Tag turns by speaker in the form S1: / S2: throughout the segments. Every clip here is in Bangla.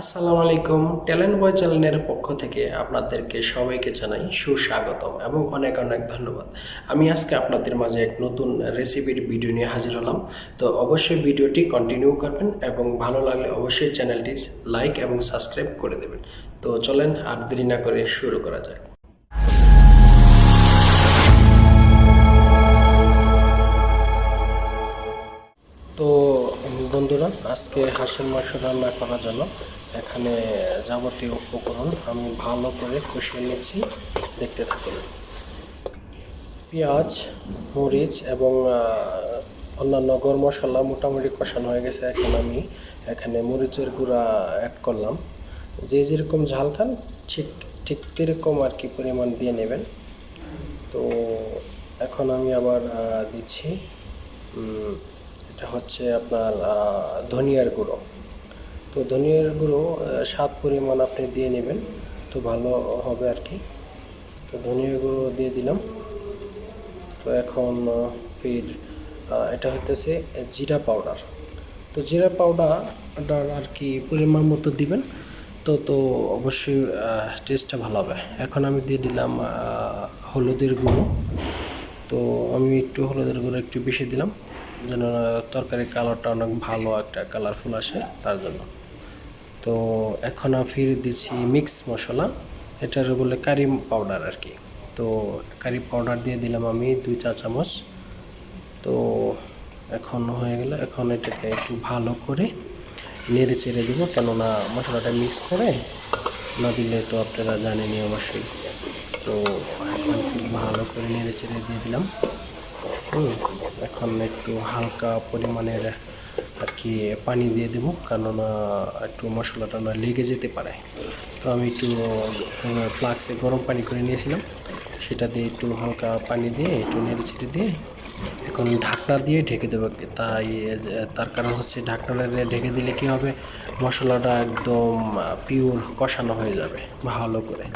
S1: আসসালামু আলাইকুম ট্যালেন্ট বয় চ্যানেলের পক্ষ থেকে আপনাদেরকে সবাইকে জানাই সুস্বাগতম এবং অনেক অনেক ধন্যবাদ। আমি আজকে আপনাদের মাঝে এক নতুন রেসিপির ভিডিও নিয়ে হাজির হলাম। তো অবশ্যই ভিডিওটি কন্টিনিউ করবেন এবং ভালো লাগলে অবশ্যই চ্যানেলটি লাইক এবং সাবস্ক্রাইব করে দেবেন। তো চলেন আর দেরি না করে শুরু করা যাক। তো বন্ধুরা, আজকে হাঁসের মাংস রান্না করার জন্য এখানে যাবতীয় উপকরণ আমি ভালো করে কষিয়ে নিচ্ছি। দেখতে থাকুন। পেঁয়াজ, মরিচ এবং অন্যান্য গরম মশলা মোটামুটি কষানো হয়ে গেছে। এখন আমি এখানে মরিচের গুঁড়া অ্যাড করলাম। যে যেরকম ঝাল খান, ঠিক ঠিক সেরকম আর কি পরিমাণ দিয়ে নেবেন। তো এখন আমি আবার দিচ্ছি। এটা হচ্ছে আপনার ধনিয়ার গুঁড়ো। তো ধনিয়ার গুঁড়ো স্বাদ পরিমাণ আপনি দিয়ে নেবেন, তো ভালো হবে আর কি। তো ধনিয়ার গুঁড়ো দিয়ে দিলাম। তো এখন ফির এটা হইতেছে জিরা পাউডার। তো জিরা পাউডারটার আর কি পরিমাণ মতো দিবেন, তো তো অবশ্যই টেস্টটা ভালো হবে। এখন আমি দিয়ে দিলাম হলুদের গুঁড়ো। তো আমি একটু হলুদের গুঁড়ো একটু বেশি দিলাম, যেন তরকারির কালারটা অনেক ভালো একটা কালারফুল আসে, তার জন্য। তো এখন ফিরে দিচ্ছি মিক্স মশলা। এটার বলে কারি পাউডার আর কি। তো কারি পাউডার দিয়ে দিলাম আমি দুই চা চামচ। তো এখন হয়ে গেল, এখন এটাকে একটু ভালো করে নেড়ে চেড়ে দেবো, কেননা মশলাটা মিক্স করে না দিলে তো আপনারা জানেনই অবশ্যই। তো এখন ভালো করে নেড়ে চেড়ে দিয়ে দিলাম। হুম, এখন একটু হালকা পরিমাণের আর কি পানি দিয়ে দেবো, কেননা একটু মশলাটা না লেগে যেতে পারে। তো আমি একটু ফ্লাক্সে গরম পানি করে নিয়েছিলাম। সেটা দিয়ে একটু হালকা পানি দিয়ে একটু নেড়ে ছেড়ে দিয়ে এখন ঢাকনা দিয়ে ঢেকে দেবো। তাই, তার কারণ হচ্ছে ঢাকনা দিয়ে ঢেকে দিলে কি হবে? মশলাটা একদম পিওর কষানো হয়ে যাবে ভালো করে।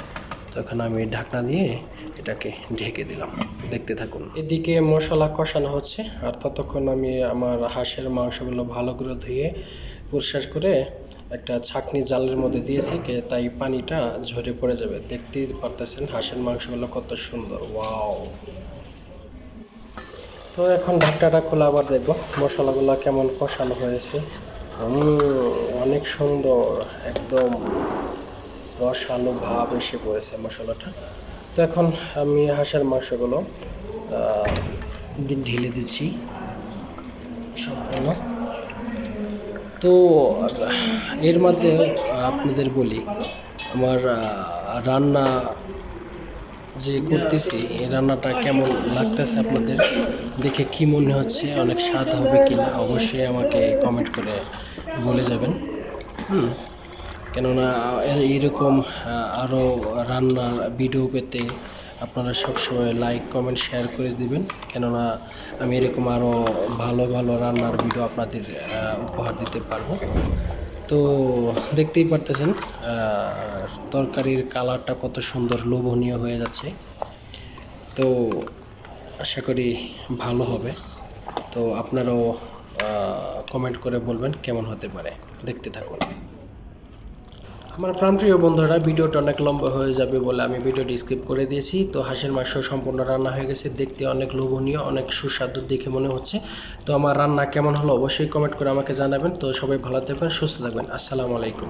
S1: তো এখন আমি ঢাকনা দিয়ে এটাকে ঢেকে দিলাম। দেখতে থাকুন। এদিকে মশলা কষানো হচ্ছে, আর ততক্ষণ আমি আমার হাঁসের মাংসগুলো ভালো করে ধুয়ে পরিষ্কার করে একটা ছাকনি জালের মধ্যে দিয়েছি, কে তাই পানিটা ঝরে পড়ে যাবে। দেখতেই পারতেছেন হাঁসের মাংসগুলো কত সুন্দর, ওয়াও। তো এখন ঢাকটাটা খোলা আবার দেখব মশলাগুলো কেমন কষানো হয়েছে। অনেক সুন্দর, একদম রসালো ভাব এসে পড়েছে মশলাটা। তো এখন আমি হাঁসের মাংসগুলো ঢেলে দিচ্ছি সম্পূর্ণ। তো এর মধ্যে আপনাদের বলি, আমার রান্না যে করতেছি, এই রান্নাটা কেমন লাগতেছে আপনাদের? দেখে কি মনে হচ্ছে? অনেক স্বাদ হবে কি না অবশ্যই আমাকে কমেন্ট করে বলে যাবেন। হুম। কেননা এ- এইরকম আরও রান্নার ভিডিও পেতে আপনারা সবসময় লাইক কমেন্ট শেয়ার করে দিবেন। কেননা আমি এরকম আরও ভালো ভালো রান্নার ভিডিও আপনাদের উপহার দিতে পারব। তো দেখতেই পারতেছেন তরকারির কালারটা কত সুন্দর লোভনীয় হয়ে যাচ্ছে। তো আশা করি ভালো হবে। তো আপনারাও কমেন্ট করে বলবেন কেমন হতে পারে। দেখতে থাকুন। আমার প্রাণপ্রিয় বন্ধুরা, ভিডিওটা অনেক লম্বা হয়ে যাবে বলে আমি ভিডিওটি স্কিপ করে দিয়েছি। তো হাঁসের মাংস সম্পূর্ণ রান্না হয়ে গেছে, দেখতে অনেক লোভনীয়, অনেক সুস্বাদু দেখে মনে হচ্ছে। তো আমার রান্না কেমন হলো অবশ্যই কমেন্ট করে আমাকে জানাবেন। তো সবাই ভালো থাকবেন, সুস্থ থাকবেন। আসসালামু আলাইকুম।